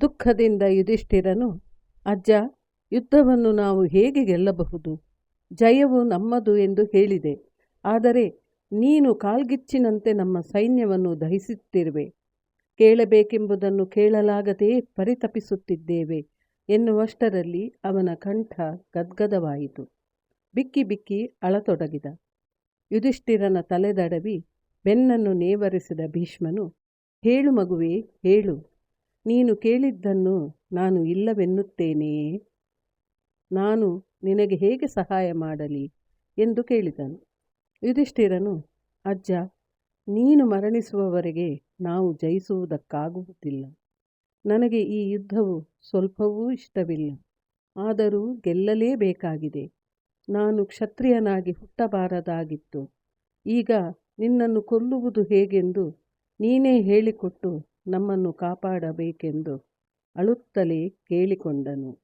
ದುಃಖದಿಂದ ಯುಧಿಷ್ಠಿರನು, ಅಜ್ಜ, ಯುದ್ಧವನ್ನು ನಾವು ಹೇಗೆ ಗೆಲ್ಲಬಹುದು? ಜಯವು ನಮ್ಮದು ಎಂದು ಹೇಳಿದೆ. ಆದರೆ ನೀನು ಕಾಲ್ಗಿಚ್ಚಿನಂತೆ ನಮ್ಮ ಸೈನ್ಯವನ್ನು ದಹಿಸುತ್ತಿರುವೆ ಕೇಳಬೇಕೆಂಬುದನ್ನು ಕೇಳಲಾಗದೇ ಪರಿತಪಿಸುತ್ತಿದ್ದೇವೆ ಎನ್ನುವಷ್ಟರಲ್ಲಿ ಅವನ ಕಂಠ ಗದ್ಗದವಾಯಿತು. ಬಿಕ್ಕಿ ಬಿಕ್ಕಿ ಅಳತೊಡಗಿದ. ಯುಧಿಷ್ಠಿರನ ತಲೆದಡವಿ ಬೆನ್ನನ್ನು ನೇವರಿಸಿದ ಭೀಷ್ಮನು, ಹೇಳು ಮಗುವೇ, ಹೇಳು. ನೀನು ಕೇಳಿದ್ದನ್ನು ನಾನು ಇಲ್ಲವೆನ್ನುತ್ತೇನೆಯೇ ನಾನು ನಿನಗೆ ಹೇಗೆ ಸಹಾಯ ಮಾಡಲಿ? ಎಂದು ಕೇಳಿದನು. ಯುಧಿಷ್ಠಿರನು, ಅಜ್ಜ, ನೀನು ಮರಣಿಸುವವರೆಗೆ ನಾವು ಜಯಿಸುವುದಕ್ಕಾಗುವುದಿಲ್ಲ. ನನಗೆ ಈ ಯುದ್ಧವು ಸ್ವಲ್ಪವೂ ಇಷ್ಟವಿಲ್ಲ. ಆದರೂ ಗೆಲ್ಲಲೇಬೇಕಾಗಿದೆ. ನಾನು ಕ್ಷತ್ರಿಯನಾಗಿ ಹುಟ್ಟಬಾರದಾಗಿತ್ತು. ಈಗ ನಿನ್ನನ್ನು ಕೊಲ್ಲುವುದು ಹೇಗೆಂದು ನೀನೇ ಹೇಳಿಕೊಟ್ಟು ನಮ್ಮನ್ನು ಕಾಪಾಡಬೇಕೆಂದು ಅಳುತ್ತಲೇ ಕೇಳಿಕೊಂಡನು.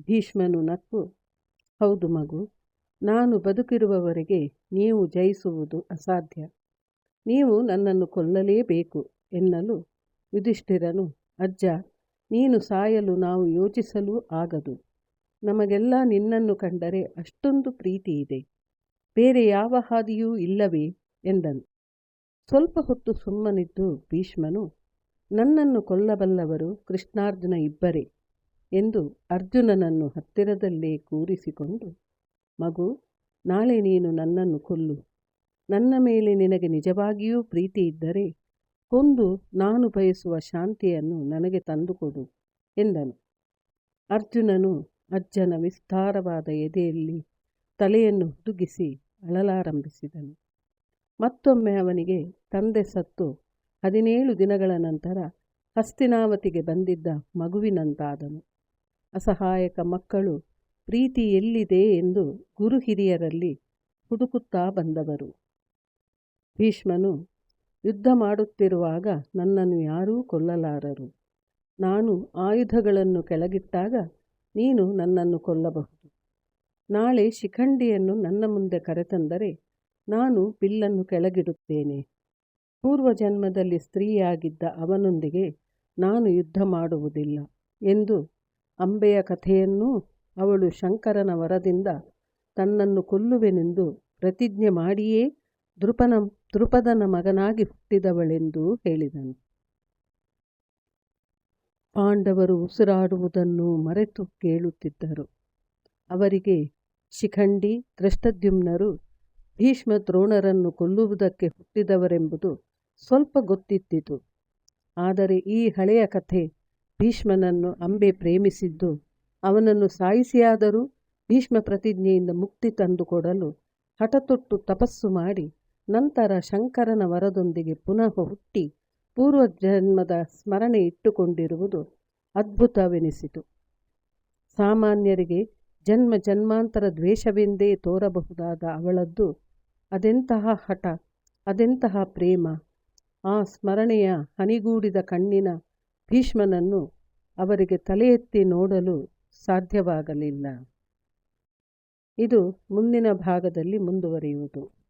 ಭೀಷ್ಮನು ನಕ್ಕು, ಹೌದು ಮಗು, ನಾನು ಬದುಕಿರುವವರೆಗೆ ನೀವು ಜಯಿಸುವುದು ಅಸಾಧ್ಯ. ನೀವು ನನ್ನನ್ನು ಕೊಲ್ಲಲೇಬೇಕು ಎನ್ನಲು ಯುಧಿಷ್ಠಿರನು, ಅಜ್ಜ, ನೀನು ಸಾಯಲು ನಾವು ಯೋಚಿಸಲೂ ಆಗದು. ನಮಗೆಲ್ಲ ನಿನ್ನನ್ನು ಕಂಡರೆ ಅಷ್ಟೊಂದು ಪ್ರೀತಿ ಇದೆ ಬೇರೆ ಯಾವ ಹಾದಿಯೂ ಇಲ್ಲವೇ ಎಂದನು. ಸ್ವಲ್ಪ ಹೊತ್ತು ಸುಮ್ಮನಿದ್ದು ಭೀಷ್ಮನು, ನನ್ನನ್ನು ಕೊಲ್ಲಬಲ್ಲವರು ಕೃಷ್ಣಾರ್ಜುನ ಇಬ್ಬರೇ ಎಂದು ಅರ್ಜುನನನ್ನು ಹತ್ತಿರದಲ್ಲೇ ಕೂರಿಸಿಕೊಂಡು, ಮಗು, ನಾಳೆ ನೀನು ನನ್ನನ್ನು ಕೊಲ್ಲು. ನನ್ನ ಮೇಲೆ ನಿನಗೆ ನಿಜವಾಗಿಯೂ ಪ್ರೀತಿ ಇದ್ದರೆ ಕೊಂದು ನಾನು ಬಯಸುವ ಶಾಂತಿಯನ್ನು ನನಗೆ ತಂದುಕೊಡು ಎಂದನು. ಅರ್ಜುನನು ಅಜ್ಜನ ವಿಸ್ತಾರವಾದ ಎದೆಯಲ್ಲಿ ತಲೆಯನ್ನು ಹುದುಗಿಸಿ ಅಳಲಾರಂಭಿಸಿದನು. ಮತ್ತೊಮ್ಮೆ ಅವನಿಗೆ ತಂದೆ ಸತ್ತು ಹದಿನೇಳು ದಿನಗಳ ನಂತರ ಹಸ್ತಿನಾವತಿಗೆ ಬಂದಿದ್ದ ಮಗುವಿನಂತಾದನು. ಅಸಹಾಯಕ ಮಕ್ಕಳು ಪ್ರೀತಿ ಎಲ್ಲಿದೆ ಎಂದು ಗುರು ಹಿರಿಯರಲ್ಲಿ ಹುಡುಕುತ್ತಾ ಬಂದವರು. ಭೀಷ್ಮನು ಯುದ್ಧ ಮಾಡುತ್ತಿರುವಾಗ ನನ್ನನ್ನು ಯಾರೂ ಕೊಲ್ಲಲಾರರು. ನಾನು ಆಯುಧಗಳನ್ನು ಕೆಳಗಿಟ್ಟಾಗ ನೀನು ನನ್ನನ್ನು ಕೊಲ್ಲಬಹುದು. ನಾಳೆ ಶಿಖಂಡಿಯನ್ನು ನನ್ನ ಮುಂದೆ ಕರೆತಂದರೆ ನಾನು ಬಿಲ್ಲನ್ನು ಕೆಳಗಿಡುತ್ತೇನೆ. ಪೂರ್ವ ಜನ್ಮದಲ್ಲಿ ಸ್ತ್ರೀಯಾಗಿದ್ದ ಅವನೊಂದಿಗೆ ನಾನು ಯುದ್ಧ ಮಾಡುವುದಿಲ್ಲ ಎಂದು ಅಂಬೆಯ ಕಥೆಯನ್ನೂ ಅವಳು ಶಂಕರನ ವರದಿಂದ ತನ್ನನ್ನು ಕೊಲ್ಲುವೆನೆಂದು ಪ್ರತಿಜ್ಞೆ ಮಾಡಿಯೇ ದೃಪನ, ದೃಪದನ ಮಗನಾಗಿ ಹುಟ್ಟಿದವಳೆಂದೂ ಹೇಳಿದನು. ಪಾಂಡವರು ಉಸಿರಾಡುವುದನ್ನು ಮರೆತು ಕೇಳುತ್ತಿದ್ದರು. ಅವರಿಗೆ ಶಿಖಂಡಿ ದೃಷ್ಟದ್ಯುಮ್ನರು ಭೀಷ್ಮ ದ್ರೋಣರನ್ನು ಕೊಲ್ಲುವುದಕ್ಕೆ ಹುಟ್ಟಿದವರೆಂಬುದು ಸ್ವಲ್ಪ ಗೊತ್ತಿದ್ದಿತು ಆದರೆ ಈ ಹಳೆಯ ಕಥೆ ಭೀಷ್ಮನನ್ನು ಅಂಬೆ ಪ್ರೇಮಿಸಿದ್ದು, ಅವನನ್ನು ಸಾಯಿಸಿಯಾದರೂ ಭೀಷ್ಮ ಪ್ರತಿಜ್ಞೆಯಿಂದ ಮುಕ್ತಿ ತಂದುಕೊಡಲು ಹಠತೊಟ್ಟು ತಪಸ್ಸು ಮಾಡಿ ನಂತರ ಶಂಕರನ ವರದೊಂದಿಗೆ ಪುನಃ ಹುಟ್ಟಿ ಪೂರ್ವ ಜನ್ಮದ ಸ್ಮರಣೆ ಇಟ್ಟುಕೊಂಡಿರುವುದು ಅದ್ಭುತವೆನಿಸಿತು. ಸಾಮಾನ್ಯರಿಗೆ ಜನ್ಮ ಜನ್ಮಾಂತರ ದ್ವೇಷವೆಂದೇ ತೋರಬಹುದಾದ ಅವಳದ್ದು ಅದೆಂತಹ ಹಠ, ಅದೆಂತಹ ಪ್ರೇಮ. ಆ ಸ್ಮರಣೆಯ ಹನಿಗೂಡಿದ ಕಣ್ಣಿನ ಭೀಷ್ಮನನ್ನು ಅವರಿಗೆ ತಲೆ ಎತ್ತಿ ನೋಡಲು ಸಾಧ್ಯವಾಗಲಿಲ್ಲ. ಇದು ಮುಂದಿನ ಭಾಗದಲ್ಲಿ ಮುಂದುವರಿಯುವುದು.